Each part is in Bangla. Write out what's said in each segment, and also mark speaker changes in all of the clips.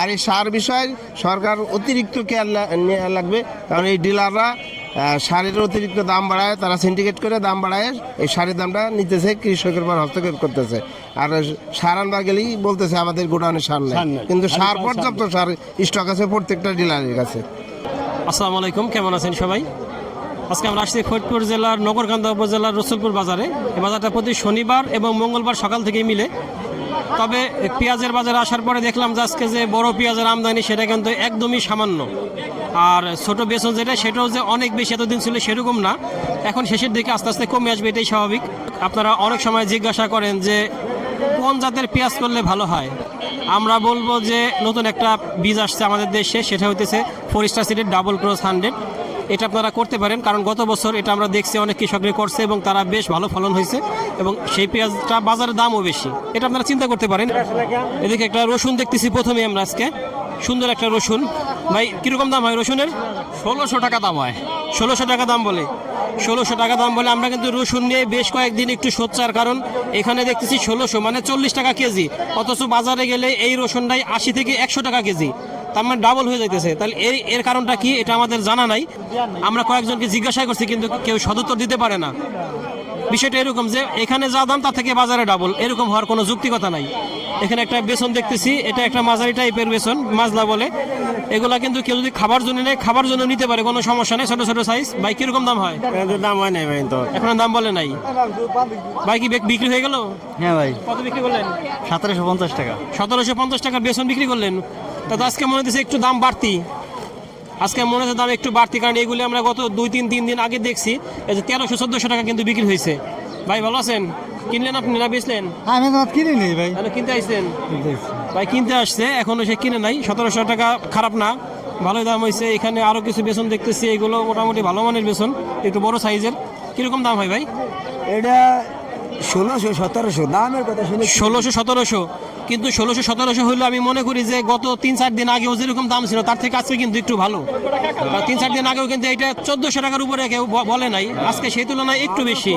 Speaker 1: আর এই সার বিষয়ে সরকার অতিরিক্ত কেয়ার লাগবে। কারণ এই ডিলাররা সারের অতিরিক্ত দাম বাড়ায় তারা সিন্ডিকেট করে দাম বাড়ায় এই সারের দামটা নিতেছে কৃষকের পর হস্তক্ষেপ করতেছে। আর সার আনবার গেলেই বলতেছে আমাদের গোডাউনে সার নেই।
Speaker 2: সার নেই।
Speaker 1: কিন্তু সার পর্যাপ্ত সার স্টক আছে প্রত্যেকটা ডিলারের কাছে।
Speaker 3: আসসালামু আলাইকুম কেমন আছেন সবাই? আজকে আমরা আসছি ফরিদপুর জেলার নগরকান্দা উপজেলার রসুলপুর বাজারে। এই বাজারটা প্রতি শনিবার এবং মঙ্গলবার সকাল থেকেই মিলে। তবে পেঁয়াজের বাজারে আসার পরে দেখলাম যে আজকে যে বড় পেঁয়াজের আমদানি, সেটা কিন্তু একদমই সামান্য। আর ছোট বেসন যেটা, সেটাও যে অনেক বেশি এতদিন ছিল সেরকম না। এখন শেষের দিকে আস্তে আস্তে কমে আসবে, এটাই স্বাভাবিক। আপনারা অনেক সময় জিজ্ঞাসা করেন যে, কোন জাতের পেঁয়াজ করলে ভালো হয়? আমরা বলব যে, নতুন একটা বীজ আসছে আমাদের দেশে, সেটা হইতেছে ফরিস্টার সিডের ডাবল ক্রস হান্ড্রেড এটা আপনারা করতে পারেন কারণ গত বছর এটা আমরা দেখছি অনেক কৃষকরা করছে এবং তারা বেশ ভালো ফলন হয়েছে এবং সেই পেঁয়াজটা বাজারের দামও বেশি। এটা আপনারা চিন্তা করতে পারেন। এদিকে একটা রসুন দেখতেছি প্রথমে আমরা আজকে। সুন্দর একটা রসুন। ভাই কীরকম দাম হয় রসুনের? ষোলোশো টাকা দাম হয়। ষোলোশো টাকা দাম বলে। ষোলোশো টাকা দাম বলে আমরা কিন্তু রসুন নিয়ে বেশ কয়েকদিন একটু সোচ্চার কারণ এখানে দেখতেছি ষোলোশো মানে চল্লিশ টাকা কেজি। অথচ বাজারে গেলে এই রসুনটাই আশি থেকে একশো টাকা কেজি। তার মানে ডাবল হয়ে যাইতেছে। তাহলে এর এর কারণটা কি? এটা আমাদের জানা নাই। আমরা কয়েকজনকে জিজ্ঞাসা করছি কিন্তু কেউ সদুত্তর দিতে পারে না। বিষয়টা এরকম যে এখানে যা দাম তার থেকে বাজারে ডাবল এরকম হওয়ার কোনো যুক্তিকতা নাই। এখানে একটা বেসন দেখতেছি এটা একটা মাঝারি টাইপের বেসন মাজলা বলে। এগুলা কিন্তু কেউ যদি খাবার জন্য নেয় খাবার জন্য নিতে পারে কোনো সমস্যা নেই। ছোট ছোট সাইজ ভাই কীরকম দাম হয়?
Speaker 1: দাম হয় নাই ভাই তো।
Speaker 3: এখন দাম বলে নাই। ভাই কি বিক্রি হয়ে গেল?
Speaker 2: হ্যাঁ ভাই।
Speaker 3: কত বিক্রি করলেন?
Speaker 2: সতেরোশো পঞ্চাশ টাকা।
Speaker 3: সতেরোশো পঞ্চাশ টাকার বেসন বিক্রি করলেন। তা আজকে মনে হচ্ছে একটু দাম বাড়তি। আজকে মনে হচ্ছে দাম একটু বাড়তি কারণ এগুলি আমরা গত দুই তিন তিন দিন আগে দেখছি এই যে তেরোশো চোদ্দোশো টাকা কিন্তু বিক্রি হয়েছে ভাই ভালো আছেন? কিনলেন আপনি না বেচলেন?
Speaker 2: আমি তো কিনে নেই ভাই।
Speaker 3: তাহলে কিনতে আসছেন? ভাই কিনতে আসছে এখনও সে কিনে নাই। সতেরোশো টাকা খারাপ না ভালোই দাম হয়েছে এখানে আরও কিছু বেসন দেখতেছি এগুলো মোটামুটি ভালো মানের বেসন একটু বড় সাইজের। কীরকম দাম হয় ভাই?
Speaker 2: এটা ষোলোশো সতেরোশো দামের কথা শুনে
Speaker 3: ষোলোশো সতেরোশো। কিন্তু ষোলোশো সতেরোশো হলে আমি মনে করি যে গত তিন চার দিন আগেও যেরকম দাম ছিল তার থেকে আজকে কিন্তু একটু ভালো। তিন চার দিন আগেও কিন্তু এটা চোদ্দোশো টাকার উপরে কেউ বলে নাই। আজকে সেই তুলনায় একটু বেশি।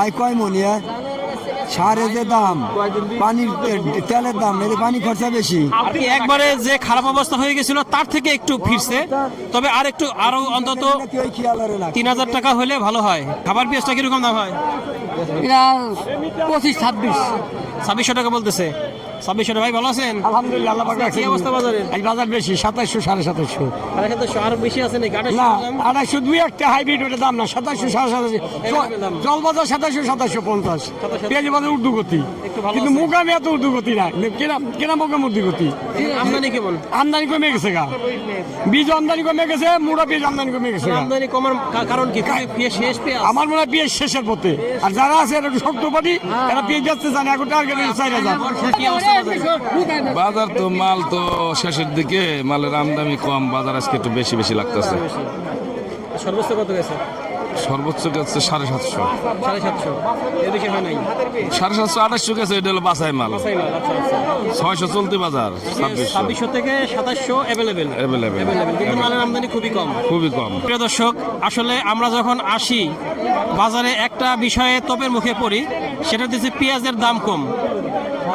Speaker 2: আয় কয় মনিয়া? সারে যে দাম পানির তেলের দাম এতে পানি খরচা বেশি।
Speaker 3: একবারে যে খারাপ অবস্থা হয়ে গেছিল তার থেকে একটু ফিরছে। তবে আর একটু আরও অন্তত তিন হাজার টাকা হলে ভালো হয়। খাবার পেঁয়াজটা কীরকম দাম হয়?
Speaker 2: পঁচিশ ছাব্বিশ।
Speaker 3: ছাব্বিশশো টাকা বলতেছে। ছাব্বিশশো ভাই ভালো আছেন?
Speaker 2: আলহামদুলিল্লাহ আল্লাহ পাক
Speaker 3: কি অবস্থা বাজারের?
Speaker 2: আজ বাজার বেশি সাতাশশো সাড়ে সাতাশশো
Speaker 3: সাড়ে সাতশো আরও বেশি আছে নাকি?
Speaker 2: না আড়াইশো দুই একটা হাইব্রিড ওটা দাম না সাতাশশো সাড়ে সাতাশো জল বাজার সাতাশশো সাতাশশো পঞ্চাশ। পেঁয়াজি বাজার উর্দুগতি
Speaker 3: একটু
Speaker 2: কিন্তু
Speaker 3: আছে।
Speaker 2: মুগামে এত উর্দুগতি না কেনা কেনা মুগাম উর্দুগতি
Speaker 3: আমদানি কেমন?
Speaker 2: আমদানি কমে গেছে গা। বীজ আমদানি কমে গেছে মুড়া বীজ আমদানি কমে গেছে
Speaker 3: আমদানি কমার কারণ কি? শেষ
Speaker 2: আমার মনে হয় পেঁয়াজ শেষের পথে। আর যারা আছে একটু শক্তপাটি এরা পেঁয়াজ যাচ্ছে জানে এখন টার্গেট
Speaker 3: বাজারে?
Speaker 4: তো মাল তো শেষের দিকে মালের আমদানি কম বাজার আজকে একটু বেশি বেশি লাগতেছে।
Speaker 3: সর্বোচ্চ কত গেছে?
Speaker 4: সর্বোচ্চ গেছে সাড়ে সাতশো।
Speaker 3: সাড়ে সাতশো। হয় নাই?
Speaker 4: সাড়ে সাতশো আঠাশশো গেছে এটা হলো বাসাই মাল।
Speaker 3: আচ্ছা, আচ্ছা।
Speaker 4: ছয়শো চলতি বাজার ছাব্বিশশো।
Speaker 3: থেকে সাতাশশো অ্যাভেলেবেল
Speaker 4: Available।
Speaker 3: কিন্তু মালের আমদানি খুবই কম।
Speaker 4: খুবই কম।
Speaker 3: প্রিয় দর্শক আসলে আমরা যখন আসি বাজারে একটা বিষয়ে তোপের মুখে পড়ি সেটা হচ্ছে পেঁয়াজের দাম কম।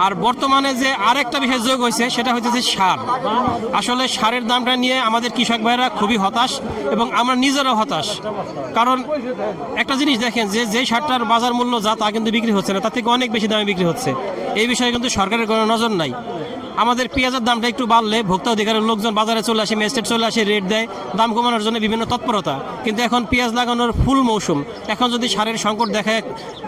Speaker 3: আর বর্তমানে যে আরেকটা বিশেষ যোগ হয়েছে, সেটা হচ্ছে সার। আসলে সারের দামটা নিয়ে আমাদের কৃষক ভাইরা খুবই হতাশ এবং আমরা নিজেরাও হতাশ। কারণ একটা জিনিস দেখেন যে যে সারটার বাজার মূল্য যা তা কিন্তু বিক্রি হচ্ছে না, তার থেকে অনেক বেশি দামে বিক্রি হচ্ছে। এই বিষয়ে কিন্তু সরকারের কোনো নজর নাই। আমাদের পেঁয়াজের দামটা একটু বাড়লে ভোক্তা অধিকারের লোকজন বাজারে চলে আসে ম্যাজিস্ট্রেট চলে আসে রেট দেয়, দাম কমানোর জন্য বিভিন্ন তৎপরতা। কিন্তু এখন পেঁয়াজ লাগানোর ফুল মৌসুম। এখন যদি সারের সংকট দেখায়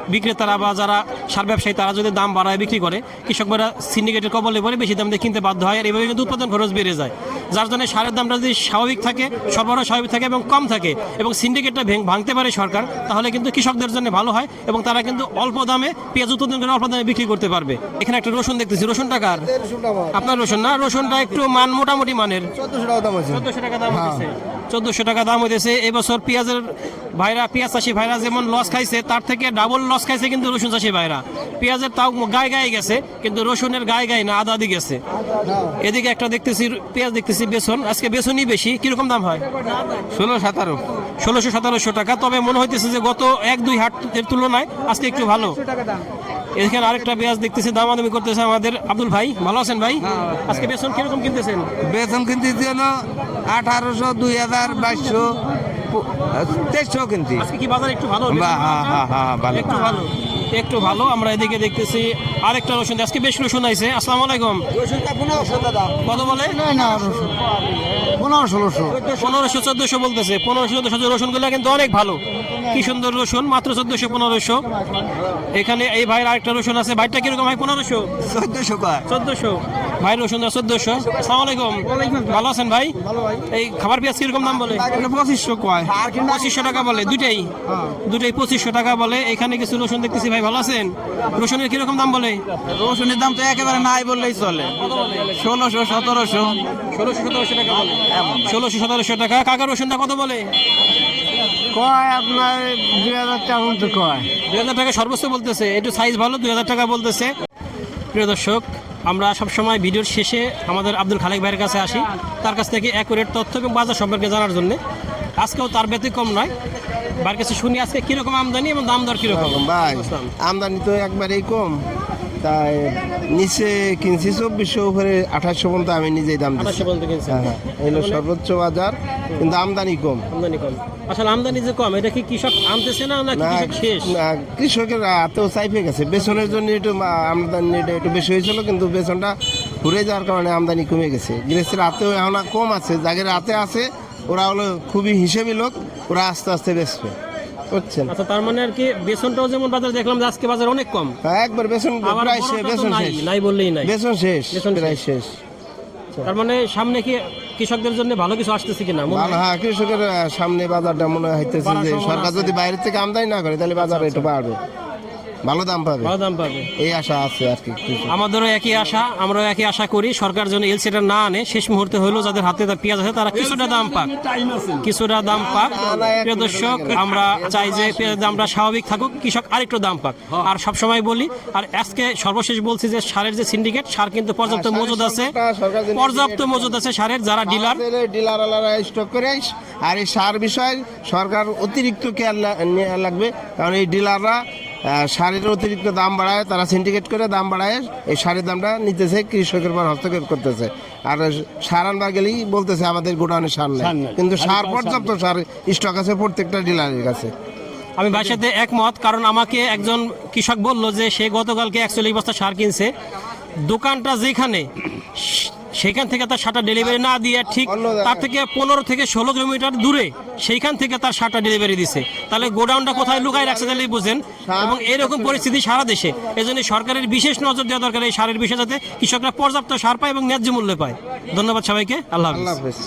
Speaker 3: বিক্রেতারা বা যারা সার ব্যবসায়ী, তারা যদি দাম বাড়ায় বিক্রি করে কৃষকরা সিন্ডিকেটের কবলে পরে বেশি দাম দিয়ে কিনতে বাধ্য হয়, আর এভাবে কিন্তু উৎপাদন খরচ বেড়ে যায়। যার জন্য সারের দামটা যদি স্বাভাবিক থাকে, সরবরাহ স্বাভাবিক থাকে এবং কম থাকে, এবং সিন্ডিকেটটা ভেঙ- ভাঙতে পারে সরকার, তাহলে কিন্তু কৃষকদের জন্য ভালো হয়, এবং তারা কিন্তু অল্প দামে পেঁয়াজ উৎপাদন করে অল্প দামে বিক্রি করতে পারবে। এখানে একটা রসুন দেখতেছি রসুন টাকার আপনার রসুন না? রসুনটা একটু মান মোটামুটি মানের।
Speaker 1: চোদ্দশো টাকা দাম আছে
Speaker 3: চোদ্দশো টাকা দাম হইতেছে। চোদ্দশো টাকা দাম হইতেছে। এবছর পেঁয়াজের ভাইরা পেঁয়াজ চাষি ভাইরা যেমন লস খাইছে তার থেকে ডাবল লস খাইছে কিন্তু রসুন চাষি ভাইরা। পেঁয়াজের তাও গায়ে গায়ে গেছে কিন্তু রসুনের গায়ে গায়ে না আদা আদি গেছে। এদিকে একটা দেখতেছি পেঁয়াজ দেখতেছি বেসন। আজকে বেসনই বেশি। কীরকম দাম হয়?
Speaker 4: ষোলো সতেরো।
Speaker 3: ষোলোশো সতেরোশো টাকা। তবে মনে হইতেছে যে গত এক দুই হাটের তুলনায় আজকে একটু ভালো। এখানে আরেকটা পেঁয়াজ দেখতেছি দামাদামি করতেছে আমাদের আব্দুল ভাই। ভালো আছেন ভাই? আজকে বেসন কীরকম কিনতেছেন?
Speaker 2: বেতন কিনতে ছিল আঠারোশো দুই হাজার বাইশশো তেইশশো কিনতে।
Speaker 3: আজকে কি বাজার একটু ভালো
Speaker 2: হ্যাঁ, হ্যাঁ, হ্যাঁ, ভালো।
Speaker 3: একটু ভালো একটু ভালো। আমরা এদিকে দেখতেছি আরেকটা রসুন আজকে বেশ রসুন আইছে। আসসালামু আলাইকুম। কত বলে?
Speaker 2: পনেরো ষোলোশো
Speaker 3: পনেরোশো চোদ্দশো বলতেছে। পনেরোশো চোদ্দশো রসুনগুলো কিন্তু অনেক ভালো। কি সুন্দর রসুন? মাত্র চোদ্দশো পনেরোশো। এখানে এই ভাইয়ের আরেকটা রসুন আছে। ভাইটা কীরকম ভাই পনেরোশো?
Speaker 2: চোদ্দশো চোদ্দোশো
Speaker 3: চোদ্দশো। ভাই রসুন চোদ্দশো। সালাম আলাইকুম। ভালো আছেন ভাই? এই খাবার পেঁয়াজ কীরকম দাম বলে?
Speaker 2: পঁচিশশো কয়।
Speaker 3: পঁচিশশো টাকা বলে দুটাই দুটাই পঁচিশশো টাকা বলে। এখানে কিছু রসুন দেখতেছি ভাই ভালো আছেন? রসুনের কীরকম দাম বলে?
Speaker 2: রসুনের দাম তো একেবারে নাই বললেই চলে। ষোলোশো সতেরোশো।
Speaker 3: ষোলোশো সতেরোশো টাকা বলে। ষোলোশো সতেরোশো টাকা। কাকা রসুনটা কত বলে?
Speaker 2: কয় আপনার দুই হাজার টাকা কয়?
Speaker 3: দুই হাজার টাকা সর্বোচ্চ বলতেছে। একটু সাইজ ভালো দুই হাজার টাকা বলতেছে। প্রিয় দর্শক আমরা সবসময় ভিডিওর শেষে আমাদের আব্দুল খালেক ভাইয়ের কাছে আসি। তার কাছ থেকে অ্যাকুরেট তথ্য এবং বাজার সম্পর্কে জানার জন্য। আজকেও তার ব্যতিক্রম নয়। ভাইয়ের কাছে শুনি আজকে কীরকম আমদানি এবং দাম দর কীরকম?
Speaker 1: ভাই? আমদানি তো একবারেই কম। তাই নিচে কিনছি চব্বিশশো উপরে আঠাশশো পর্যন্ত আমি নিজেই দাম দিচ্ছি। হ্যাঁ হ্যাঁ। এগুলো সর্বোচ্চ বাজার কিন্তু আমদানি কম।
Speaker 3: আমদানি কম। আসলে আমদানি যে কম এটা কি কৃষক আনতেছে না
Speaker 1: না
Speaker 3: শেষ?
Speaker 1: না, কৃষকের হাতেও চাইপে গেছে। বেসনের জন্য একটু মা- আমদানিটা একটু বেশি হয়েছিল কিন্তু বেসনটা ঘুরে যাওয়ার কারণে আমদানি কমে গেছে। গৃহস্থের হাতেও এখন কম আছে। যাদের হাতে আছে ওরা হলো খুবই হিসেবি লোক ওরা আস্তে আস্তে বেচবে। বুঝছেন?
Speaker 3: আচ্ছা তার মানে আর কি বেসনটাও যেমন বাজার দেখলাম যে আজকে বাজার অনেক কম।
Speaker 1: হ্যাঁ, একবার বেসন প্রায় শেষ বেসন শেষ।
Speaker 3: নাই বললেই নাই।
Speaker 1: বেসন শেষ
Speaker 3: বেসন
Speaker 1: প্রায় শেষ।
Speaker 3: তার মানে সামনে কি কৃষকদের জন্য ভালো কিছু আসতেছে কিনা? হ্যাঁ
Speaker 1: কৃষকের সামনে বাজারটা মনে হয় হইতেছে যে সরকার যদি বাইরে থেকে আমদানি না করে তাহলে বাজার একটু বাড়বে। ভালো দাম পাবে?
Speaker 3: ভালো দাম পাবে।
Speaker 1: এই আশা আছে আর কি
Speaker 3: আমাদেরও একই আশা আমরাও একই আশা করি। সরকার যেন এলসিটা না আনে শেষ মুহূর্তে হলেও যাদের হাতে তা পেঁয়াজ আছে তারা কিছুটা দাম পাক। কিছুটা দাম পাক। প্রিয় দর্শক আমরা চাই যে পেঁয়াজের দামটা স্বাভাবিক থাকুক কৃষক আরেকটু দাম পাক। আর সব সময় বলি আর আজকে সর্বশেষ বলছি যে সারের যে সিন্ডিকেট সার কিন্তু পর্যাপ্ত মজুদ আছে। পর্যাপ্ত মজুদ আছে সারের যারা ডিলার
Speaker 1: ডিলার আলারা স্টক করে আর এই সার বিষয়ে সরকার অতিরিক্ত কেয়ার লাগবে। কারণ এই ডিলাররা সারের অতিরিক্ত দাম বাড়ায় তারা সিন্ডিকেট করে দাম বাড়ায় এই সারের দামটা নিতেছে কৃষকের পর হস্তক্ষেপ করতেছে। আর সার আনবার গেলেই বলতেছে আমাদের গোডাউনে সার নেই। কিন্তু সার পর্যাপ্ত সার স্টক আছে প্রত্যেকটা ডিলারের কাছে।
Speaker 3: আমি ভাইয়ের সাথে একমত কারণ আমাকে একজন কৃষক বলল যে সে গতকালকে একচল্লিশ বস্তা সার কিনছে। দোকানটা যেখানে সেখান থেকে তার সাটা ডেলিভারি না দিয়ে ঠিক তার থেকে পনেরো থেকে ষোলো কিলোমিটার দূরে সেইখান থেকে তার সাটা ডেলিভারি দিছে। তাহলে গোডাউনটা কোথায় লুকায় রাখছে তাহলে বুঝেন। এবং এরকম পরিস্থিতি সারা দেশে। এই জন্য সরকারের বিশেষ নজর দেওয়া দরকার এই সারের বিষয়ে যাতে কৃষকরা পর্যাপ্ত সার পায় এবং ন্যায্য মূল্যে পায়। ধন্যবাদ সবাইকে। আল্লাহ হাফিজ।
Speaker 1: আল্লাহ হাফেজ।